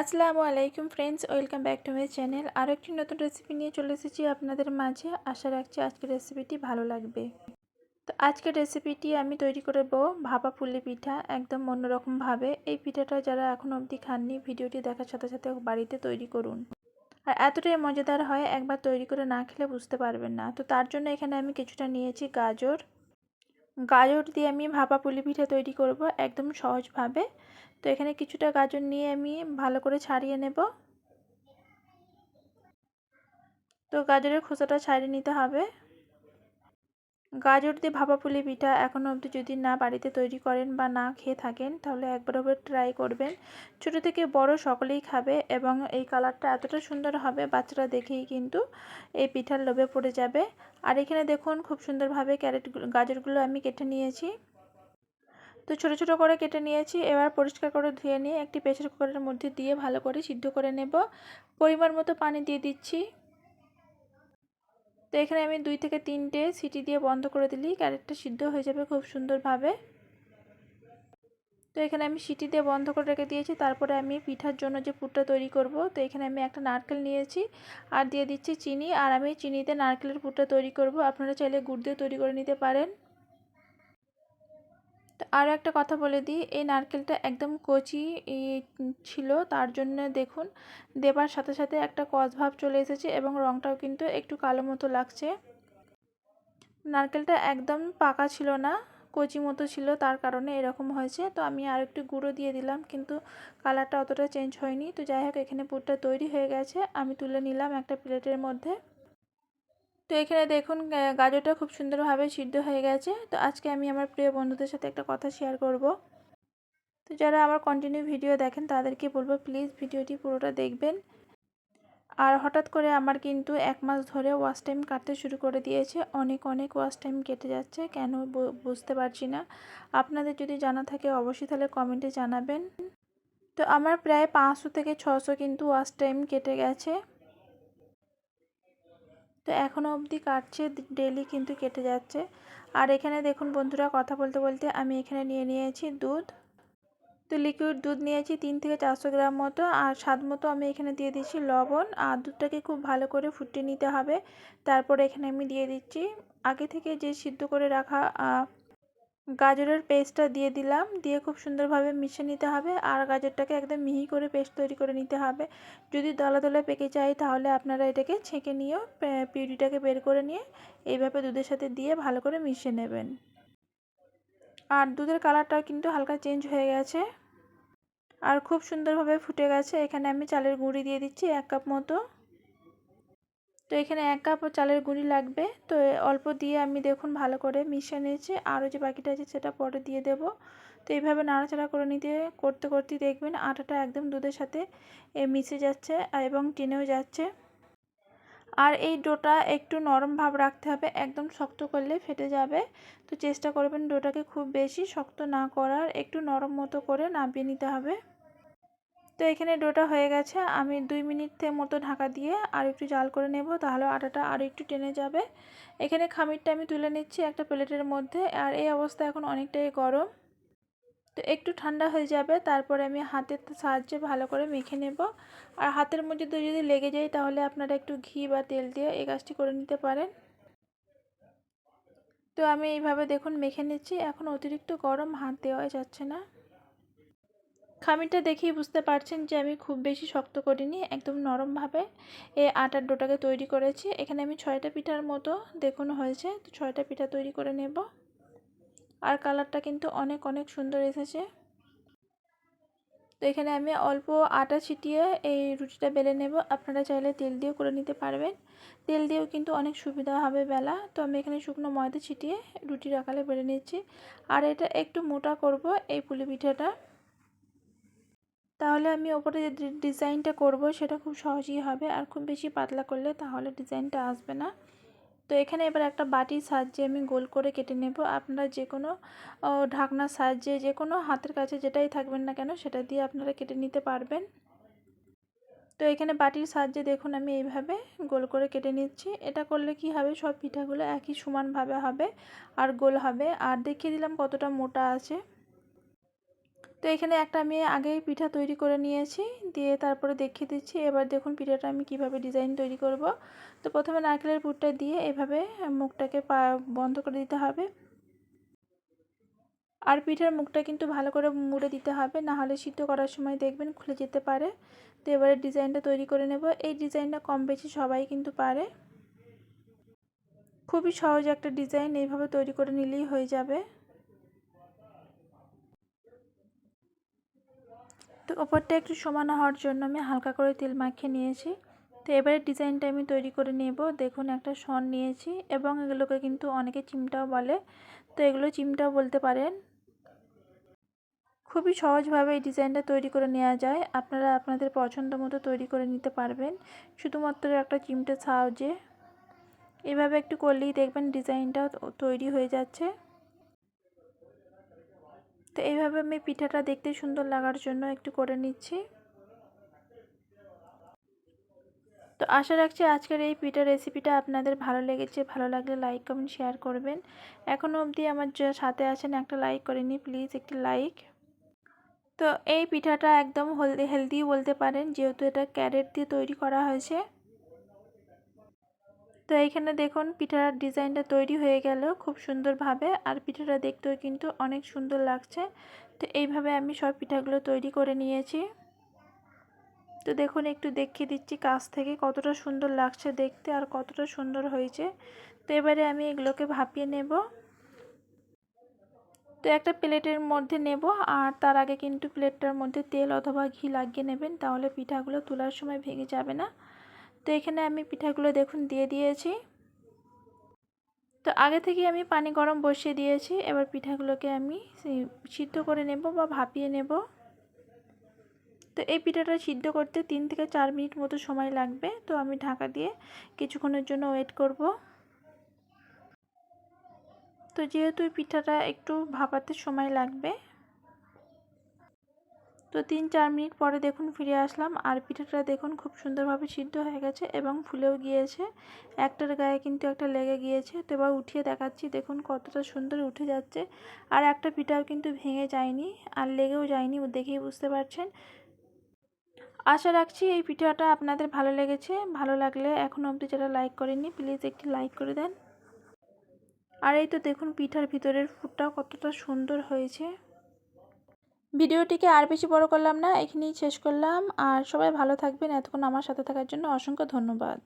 আসসালামু আলাইকুম friends welcome back to my channel আরও একটি নতুন রেসিপি নিয়ে চলে এসেছি আপনাদের মাঝে। আশা রাখছি আজকের রেসিপিটি ভালো লাগবে। তো আজকের রেসিপিটি আমি তৈরি করব ভাপা পুলি পিঠা, একদম অন্যরকমভাবে এই পিঠাটা যারা এখনও অবধি খাননি, ভিডিওটি দেখার সাথে সাথে বাড়িতে তৈরি করুন। আর এতটাই মজাদার হয়, একবার তৈরি করে না খেলে বুঝতে পারবেন না। তো তার জন্য এখানে আমি কিছুটা নিয়েছি গাজর। গাজর দিয়ে আমি ভাপা পুলি পিঠা তৈরি করব একদম সহজভাবে তো এখানে কিছুটা গাজর নিয়ে আমি ভালো করে ছাড়িয়ে নেব। তো গাজরের খোসাটা ছাড়িয়ে নিতে হবে। গাজর দিয়ে ভাপা পুলি পিঠা এখনও অবধি যদি না বাড়িতে তৈরি করেন বা না খেয়ে থাকেন, তাহলে একবার হবে ট্রাই করবেন। ছোট থেকে বড় সকলেই খাবে এবং এই কালারটা এতটা সুন্দর হবে বাচ্চারা দেখেই কিন্তু এই পিঠার লোভে পড়ে যাবে। আর এখানে দেখুন খুব সুন্দরভাবে ক্যারেট গাজরগুলো আমি কেটে নিয়েছি। তো ছোট ছোট করে কেটে নিয়েছি। এবার পরিষ্কার করে ধুয়ে নিয়ে একটি প্রেসার কুকারের মধ্যে দিয়ে ভালো করে সিদ্ধ করে নেব। পরিমাণ মতো পানি দিয়ে দিচ্ছি। তো এখানে আমি দুই থেকে তিনটে সিটি দিয়ে বন্ধ করে দিলেই ক্যারেটটা সিদ্ধ হয়ে যাবে খুব সুন্দরভাবে। তো এখানে আমি সিটি দিয়ে বন্ধ করে রেখে দিয়েছি। তারপরে আমি পিঠার জন্য যে পুরটা তৈরি করব, তো এখানে আমি একটা নারকেল নিয়েছি আর দিয়ে দিচ্ছি চিনি। আর আমি চিনিতে নারকেলের পুরটা তৈরি করব। আপনারা চাইলে গুড় দিয়ে তৈরি করে নিতে পারেন। তো আরও একটা কথা বলে দিই, এই নারকেলটা একদম কচি ছিল, তার জন্য দেখুন, দেবার সাথে সাথে একটা কসভাব চলে এসেছে এবং রঙটাও কিন্তু একটু কালো মতো লাগছে। নারকেলটা একদম পাকা ছিল না, কচি মতো ছিল, তার কারণে এরকম হয়েছে। তো আমি আর একটু গুঁড়ো দিয়ে দিলাম, কিন্তু কালারটা অতটা চেঞ্জ হয়নি। তো যাই হোক, এখানে পুরটা তৈরি হয়ে গেছে। আমি তুলে নিলাম একটা প্লেটের মধ্যে। তো এখানে দেখুন গাজরটা খুব সুন্দরভাবে সিদ্ধ হয়ে গেছে। তো আজকে আমি আমার প্রিয় বন্ধুদের সাথে একটা কথা শেয়ার করব। তো যারা আমার কন্টিনিউ ভিডিও দেখেন, তাদেরকে বলব প্লিজ ভিডিওটি পুরোটা দেখবেন। আর হঠাৎ করে আমার কিন্তু এক মাস ধরে ওয়াশ টাইম কাটতে শুরু করে দিয়েছে। অনেক অনেক ওয়াশ টাইম কেটে যাচ্ছে। কেন বুঝতে পারছি না। আপনাদের যদি জানা থাকে অবশ্যই তাহলে কমেন্টে জানাবেন। তো আমার প্রায় পাঁচশো থেকে ছশো কিন্তু ওয়াশ টাইম কেটে গেছে। তো এখনও অবধি কাটছে ডেলি কিন্তু কেটে যাচ্ছে। আর এখানে দেখুন বন্ধুরা, কথা বলতে বলতে আমি এখানে নিয়ে নিয়েছি দুধ। তো লিকুইড দুধ নিয়েছি তিন থেকে চারশো গ্রাম মতো। আর স্বাদ মতো আমি এখানে দিয়ে দিচ্ছি লবণ। আর দুধটাকে খুব ভালো করে ফুটিয়ে নিতে হবে। তারপর এখানে আমি দিয়ে দিচ্ছি আগে থেকে যে সিদ্ধ করে রাখা গাজরের পেস্টটা দিয়ে দিলাম। দিয়ে খুব সুন্দরভাবে মিশে নিতে হবে আর গাজরটাকে একদম মিহি করে পেস্ট তৈরি করে নিতে হবে। যদি দলা দলা পেকে যায় তাহলে আপনারা এটাকে ছেঁকে নিয়েও পিউরিটাকে বের করে নিয়ে এইভাবে দুধের সাথে দিয়ে ভালো করে মিশিয়ে নেবেন। আর দুধের কালারটাও কিন্তু হালকা চেঞ্জ হয়ে গেছে। আর খুব সুন্দরভাবে ফুটে গেছে। এখানে আমি চালের গুঁড়ি দিয়ে দিচ্ছি এক কাপ মতো। তো এখানে এক কাপ চালের গুঁড়ি লাগবে। তো অল্প দিয়ে আমি দেখুন ভালো করে মিশিয়ে নিয়েছি। আরও যে বাকিটা আছে সেটা পরে দিয়ে দেব। তো এইভাবে নাড়াচাড়া করে নিতে, করতে করতে দেখবেন আটাটা একদম দুধের সাথে মিশে যাচ্ছে এবং টেনেও যাচ্ছে। আর এই ডোটা একটু নরম ভাব রাখতে হবে, একদম শক্ত করলে ফেটে যাবে। তো চেষ্টা করবেন ডোটাকে খুব বেশি শক্ত না করার, একটু নরম মতো করে নামিয়ে নিতে হবে। তো এখানে ডোটা হয়ে গেছে। আমি দুই মিনিটের মতো ঢাকা দিয়ে আর একটু জাল করে নেব, তাহলে আটাটা আর একটু টেনে যাবে। এখানে খামিরটা আমি তুলে নিচ্ছি একটা প্লেটের মধ্যে, আর এই অবস্থা এখন অনেকটাই গরম। তো একটু ঠান্ডা হয়ে যাবে, তারপরে আমি হাতের সাহায্যে ভালো করে মেখে নেব। আর হাতের মধ্যে যদি লেগে যায়, তাহলে আপনারা একটু ঘি বা তেল দিয়ে এই কাজটি করে নিতে পারেন। তো আমি এইভাবে দেখুন মেখে নিচ্ছি, এখন অতিরিক্ত গরম হাত দেওয়া যাচ্ছে না। খামিরটা দেখেই বুঝতে পারছেন যে আমি খুব বেশি শক্ত করিনি, একদম নরমভাবে। এই আটার ডোটাকে তৈরি করেছি। এখানে আমি ছয়টা পিঠার মতো, দেখুন হয়েছে, তো ছয়টা পিঠা তৈরি করে নেব। আর কালারটা কিন্তু অনেক অনেক সুন্দর এসেছে। তো এখানে আমি অল্প আটা ছিটিয়ে এই রুটিটা বেলে নেব। আপনারা চাইলে তেল দিয়েও করে নিতে পারবেন। তেল দিয়েও কিন্তু অনেক সুবিধা হবে বেলা। তো আমি এখানে শুকনো ময়দা ছিটিয়ে রুটির আকালে বেলে নিচ্ছি। আর এটা একটু মোটা করব এই পুলি পিঠাটা। তাহলে আমি ওপরে যে ডিজাইনটা করব সেটা খুব সহজেই হবে। আর খুব বেশি পাতলা করলে তাহলে ডিজাইনটা আসবে না। তো এখানে এবার একটা বাটির সাহায্যে আমি গোল করে কেটে নেব। আপনারা যে কোনো ঢাকনার সাহায্যে যে কোনো হাতের কাছে যেটাই থাকবেন না কেন সেটা দিয়ে আপনারা কেটে নিতে পারবেন। তো এখানে বাটির সাহায্যে দেখুন আমি এইভাবে গোল করে কেটে নিচ্ছি। এটা করলে কি হবে? সব পিঠাগুলো একই সমানভাবে হবে আর গোল হবে। আর দেখিয়ে দিলাম কতটা মোটা আছে। তো এখানে একটা আমি আগেই পিঠা তৈরি করে নিয়েছি, দিয়ে তারপরে দেখিয়ে দিচ্ছি। এবার দেখুন পিঠাটা আমি কীভাবে ডিজাইন তৈরি করব। তো প্রথমে নারকেলের পুরটা দিয়ে এভাবে মুখটাকে বন্ধ করে দিতে হবে। আর পিঠার মুখটা কিন্তু ভালো করে মুড়ে দিতে হবে না হলে সিদ্ধ করার সময় দেখবেন খুলে যেতে পারে। তো এবারে ডিজাইনটা তৈরি করে নেব। এই ডিজাইনটা কম বেশি সবাই কিন্তু পারে। খুবই সহজ একটা ডিজাইন, এইভাবে তৈরি করে নিলেই হয়ে যাবে। তো ওপরটা একটু সমান হওয়ার জন্য আমি হালকা করে তেল মাখিয়ে নিয়েছি। তো এবারে ডিজাইনটা আমি তৈরি করে নেব। দেখুন, একটা সন নিয়েছি এবং এগুলোকে কিন্তু অনেকে চিমটাও বলে। তো এগুলো চিমটাও বলতে পারেন। খুবই সহজভাবে এই ডিজাইনটা তৈরি করে নেওয়া যায়। আপনারা আপনাদের পছন্দ মতো তৈরি করে নিতে পারবেন। শুধুমাত্র একটা চিমটের সাহায্যে এভাবে একটু করলেই দেখবেন ডিজাইনটা তৈরি হয়ে যাচ্ছে। তো এইভাবে আমি পিঠাটা দেখতে সুন্দর লাগার জন্য একটু করে নিচ্ছি। তো আশা রাখছি আজকের এই পিঠা রেসিপিটা আপনাদের ভালো লেগেছে, ভালো লাগলে লাইক, কমেন্ট, শেয়ার করবেন। এখনও অবধি আমার সাথে আছেন একটা লাইক করেনি প্লিজ একটি লাইক। তো এই পিঠাটা একদম হেলদি বলতে পারেন, যেহেতু এটা ক্যারেট দিয়ে তৈরি করা হয়েছে। তো এইখানে দেখুন পিঠার ডিজাইনটা তৈরি হয়ে গেল খুব সুন্দরভাবে আর পিঠাটা দেখতেও কিন্তু অনেক সুন্দর লাগছে। তো এইভাবে আমি সব পিঠাগুলো তৈরি করে নিয়েছি। তো দেখুন একটু দেখিয়ে দিচ্ছি কাছ থেকে কতটা সুন্দর লাগছে দেখতে আর কতটা সুন্দর হয়েছে। তো এবারে আমি এগুলোকে ভাপিয়ে নেব। তো একটা প্লেটের মধ্যে নেব আর তার আগে কিন্তু প্লেটটার মধ্যে তেল অথবা ঘি লাগিয়ে নেবেন তাহলে পিঠাগুলো তোলার সময় ভেঙে যাবে না। তো এখানে আমি পিঠাগুলো দেখুন দিয়ে দিয়েছি। তো আগে থেকে আমি পানি গরম বসিয়ে দিয়েছি। এবার পিঠাগুলোকে আমি সিদ্ধ করে নেব বা ভাপিয়ে নেব। তো এই পিঠাটা সিদ্ধ করতে তিন থেকে চার মিনিট মতো সময় লাগবে। তো আমি ঢাকা দিয়ে কিছুক্ষণের জন্য ওয়েট করব। তো যেহেতু পিঠাটা একটু ভাপাতে সময় লাগবে তো তিন, চার মিনিট পরে দেখুন ফিরে আসলাম। আর পিঠাটা দেখুন খুব সুন্দরভাবে সিদ্ধ হয়ে গেছে এবং ফুলেও গিয়েছে। একটার গায়ে কিন্তু একটা লেগে গিয়েছে। তো এবার উঠিয়ে দেখাচ্ছি, দেখুন কতটা সুন্দর উঠে যাচ্ছে। আর একটা পিঠাও কিন্তু ভেঙে যায়নি আর লেগেও যায়নি, দেখেই বুঝতে পারছেন। আশা রাখছি এই পিঠাটা আপনাদের ভালো লেগেছে। ভালো লাগলে এখনও অবধি যারা লাইক করেনি প্লিজ একটি লাইক করে দেন। আর এই তো দেখুন পিঠার ভিতরের ফুটটাও কতটা সুন্দর হয়েছে। ভিডিওটিকে আর বেশি বড় করলাম না, এখানেই শেষ করলাম। আর সবাই ভালো থাকবেন। এতক্ষণ আমার সাথে থাকার জন্য অসংখ্য ধন্যবাদ।